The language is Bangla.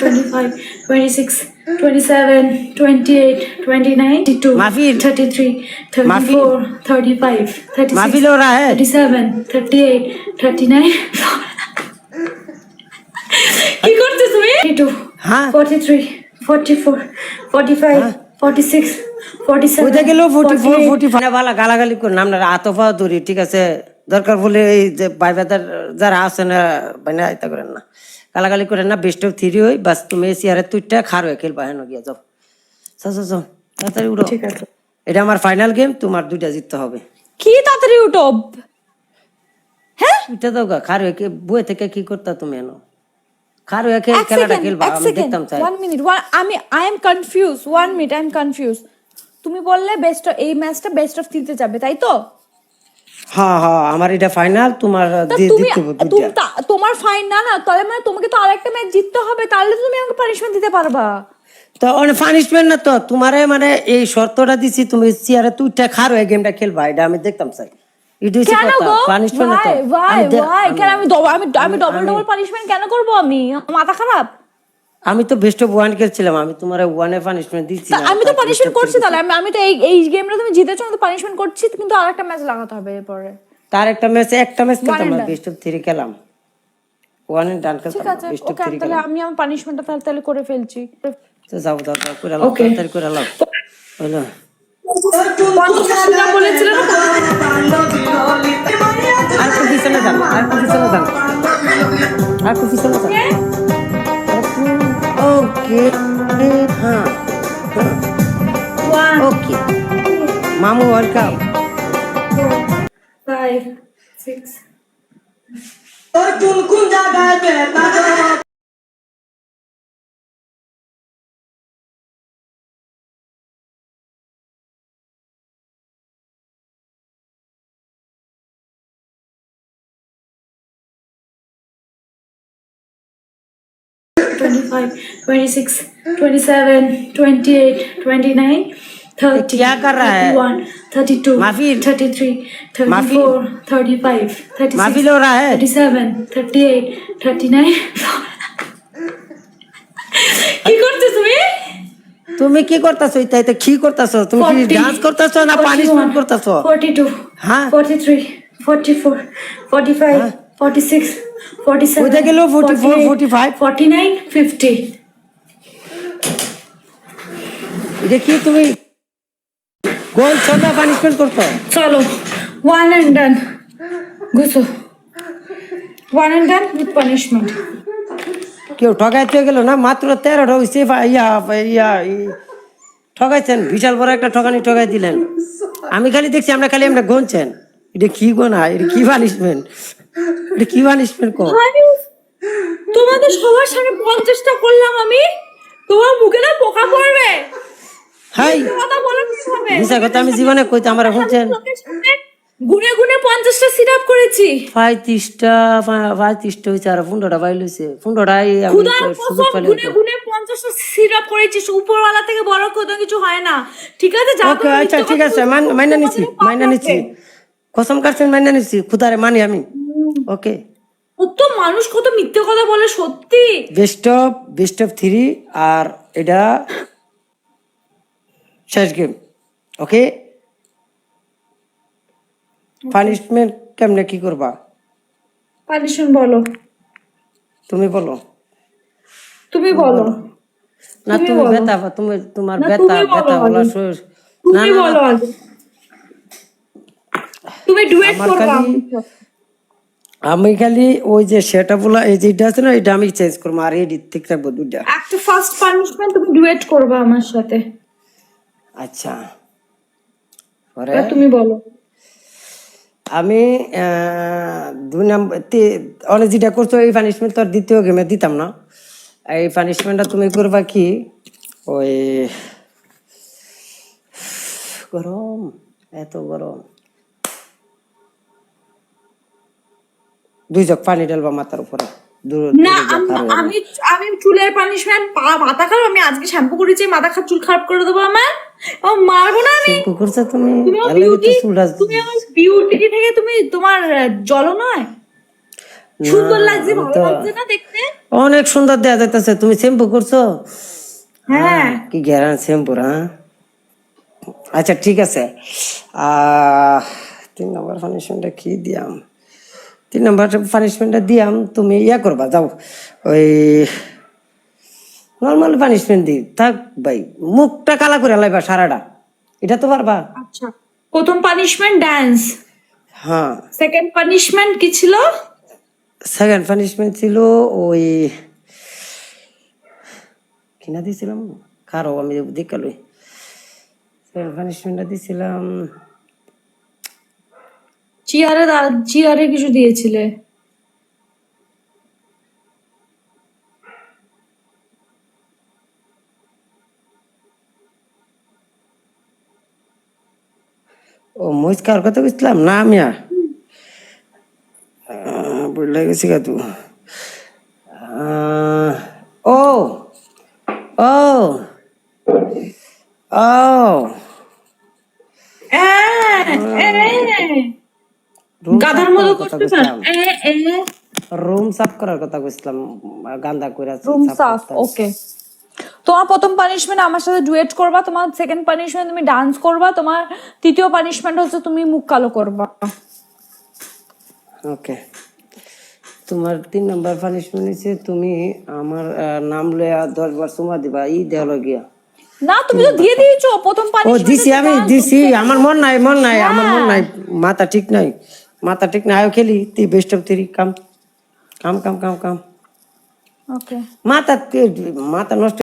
25, 26, 27, 28, 29, 32, माफिल। 33, माफिल। 34, 35, 36, माफिल हो रहा है 37, 38, 39. কি করছো তুমি 42, হ্যাঁ 43, 44, 45, হ্যাঁ। 46, 47, ওইটা গেলেও ফোর্টি ফোর 48, ফোর্টি ফাইভ ভালো গালাগালি করুন আপনারা আতফা ধরি ঠিক আছে দরকার বলে এই যে ভাই বেদার যারা আছে না বাইনা আইতা করেন না গালাগালি করেন না বেস্ট অফ থ্রি হই বাস তুমি এই চেয়ারে তুইটা খার হয়ে খেলবা হেন গিয়া যাও। যাও যাও যাও তাড়াতাড়ি উঠো। ঠিক আছে। এটা আমার ফাইনাল গেম তোমার দুইটা জিততে হবে। কি তাড়াতাড়ি উঠো? হ্যাঁ? দুইটা দাও গা খার হয়ে কে- বইয়ে থেকে কি করতা তুমি এনো খার হয়ে খেল খেলাটা খেলবা এক আমি সেকেন্ড দেখতাম চাই। ওয়ান মিনিট আমি I am confuse one minute I am confuse তুমি বললে বেস্ট এই ম্যাচটা বেস্ট অফ থ্রিতে যাবে তাই তো? হ্যাঁ হ্যাঁ আমার এটা ফাইনাল তোমার তোমার ফাইন না তাহলে মানে তোমাকে তো আরেকটা ম্যাচ জিততে হবে তাহলে তুমি আমাকে পানিশমেন্ট দিতে পারবা। তো অনেক পানিশমেন্ট না তো তোমারে মানে এই শর্তটা দিছি তুমি চেয়ারে তুইটা খার হয়ে গেমটা খেলবা এটা আমি দেখতাম পানিশমেন্ট না তো। ডবল আমি আমি ডবল ডবল পানিশমেন্ট কেন করব আমি? মাথা খারাপ? আমি তো বেস্ট অফ ওয়ান খেলছিলাম আমি তোমার ওয়ানে পানিশমেন্ট দিচ্ছি আমি তো পানিশমেন্ট করছি তাহলে। আমি আমি তো এই এই গেমটা তুমি জিতেছো আমি তো পানিশমেন্ট করছি কিন্তু আরেকটা ম্যাচ লাগাতে হবে এরপরে। তার একটা ম্যাচে একটা ম্যাচ খেলতাম না বেস্ট অফ থ্রি খেলাম। ওয়ানে ডান ঠিক খেলতাম বেস্ট অফ ওকে থ্রি তাহলে আমি আমার পানিশমেন্টটা তাহলে তাহলে করে ফেলছি। তো যাও যাও যাও করে লাও Okay. তাড়াতাড়ি করে লাও। হলো। বলেছিল না? আর একটু পিছনে যান আর একটু পিছনে যান আর একটু পিছনে যান మాము work out five six Twenty-five, twenty-six, twenty-seven, twenty-eight, twenty-nine. thirty, क्या कर रहा है? thirty-one, thirty-two, माफिल। thirty-three, thirty-four, thirty-five, thirty-six, माफिल हो रहा है 37, 38, 39. কি করছো তুমি তুমি কি করতেছো তাইতে কি করতেছো তুমি কি 40, ডান্স করতেছো না পানিশমেন্ট 41, করতেছো 42, হ্যাঁ 43, 44, 45, 46, 47, ওইটা গেলেও 44, 48, 49, 50. এটা কি তুমি গোল না পানিশমেন্ট করছ চলো one and done ঘুষো one and done with punishment কেউ ঠকাইতে গেল না মাত্র তেরোটা হয়েছে ইয়া ইয়া ই- ঠকাইছেন বিশাল বড় একটা ঠকানি ঠকাই দিলেন। আমি খালি দেখছি আমরা খালি আমরা গুনছেন। এটা কি গোনা এটা কি পানিশমেন্ট এটা কি পানিশমেন্ট কো? তোমাদের সবার সামনে পঞ্চাশটা করলাম আমি। তোমার মুখে না পোকা পড়বে। হাই। কথা বলার কি হবে? মিশা কথা আমি জীবনে কইতে আমার শুনছেন গুনে গুনে পঞ্চাশটা করেছি। পঁয়ত্রিশটা পঁয়ত্রিশটা হয়েছে আর পনেরোটা বাইল হয়েছে পনেরোটাই আমি খুদার সুযোগ কসম পেলে গুনে গুনে পঞ্চাশটা সিট আপ করেছি। উপরওয়ালা থেকে বড় কোনো কিছু হয় না। ঠিক আছে ওকে আচ্ছা ঠিক আছে মাইনা নিচ্ছি কসম কাটছেন মাইনা নিচ্ছি খুদারে মানি আমি। ওকে। কত মানুষ কত মিথ্যে কথা বলে সত্যি। Best of best of three আর এটা শেষ গেম ওকে পানিশমেন্ট কেমনে কি করবা? পানিশমেন্ট বলো। তুমি বলো। তুমি বলো। না তুমি বেতা তুমি তোমার বেতা বেতা বলা আগে। না তুমি না, বলো তুমি ডুয়েট করবা। আমি খালি ওই যে সেটা বলা এই যেটা আছে না এটা আমি চেঞ্জ করব আর এডিট ঠিক রাখব দুইটা। একটা ফার্স্ট পানিশমেন্ট তুমি ডুয়েট করবা আমার সাথে। আচ্ছা। পরে তুমি বলো। আমি দুই নম্বর অনেক যেটা করছ এই পানিশমেন্ট তো আর দ্বিতীয় গেমে দিতাম না। এই পানিশমেন্টটা তুমি করবা কি? ওই গরম এত গরম। দুই জগ পানি ঢালবা মাথার উপরে। না আমি আমি চুলের পানিশমেন্ট মাথা খারাপ আমি আজকে শ্যাম্পু করেছি মাথা খারাপ চুল খারাপ করে দেবো আমার। ও মারবো না আমি। শ্যাম্পু করছ তুমি। তুমি আমার বিউটি থেকে তুমি তোমার জল নয়। সুন্দর লাগছে ভালো লাগছে না দেখতে? অনেক সুন্দর দেয়া যাইতেছে। তুমি শ্যাম্পু করছ? হ্যাঁ। কি গ্যারান শ্যাম্পুর হ্যাঁ? আচ্ছা ঠিক আছে। আহ, তিন নম্বর পানিশমেন্টটা কি দিয়াম? তিন নম্বর পানিশমেন্টটা দিয়াম তুমি ইয়া করবা যাও। ওই নর্মাল পানিশমেন্ট দি থাক ভাই মুখটা কালা করে লাইবা সারাটা। এটা তো পারবা। আচ্ছা প্রথম পানিশমেন্ট ড্যান্স হ্যাঁ। সেকেন্ড পানিশমেন্ট কি ছিল? সেকেন্ড পানিশমেন্ট ছিল ওই কিনা দিয়েছিলাম কারও আমি দেখালই সেকেন্ড পানিশমেন্টটা দিয়েছিলাম চেয়ারে চেয়ারে কিছু দিয়েছিলে। ও মহিষ কথা বুঝলাম না আর বুঝলে গেছি গা তু। ও ও ও। গাধার মতো করতে। রুম সাফ করার কথা বুঝলাম গান্দা করে রুম সাফ ওকে। তোমার প্রথম পানিশমেন্ট আমার সাথে ডুয়েট করবা তোমার সেকেন্ড পানিশমেন্ট তুমি ডান্স করবা তোমার তৃতীয় পানিশমেন্ট হচ্ছে তুমি মুখ কালো করবা। ওকে তোমার তিন নম্বর পানিশমেন্ট হচ্ছে তুমি আমার নাম লয়া দশ বার চুমা দিবা ই দেওয়া গিয়া। না তুমি তো দিয়ে দিয়েছ প্রথম ও পানিশমেন্ট দিছি আমি দিছি আমার মন নাই মন নাই আমার মন নাই মাথা ঠিক নাই মাথা ঠিক নাই আয়ো খেলি তুই best of three come come come come come okay মাথা মাথা নষ্ট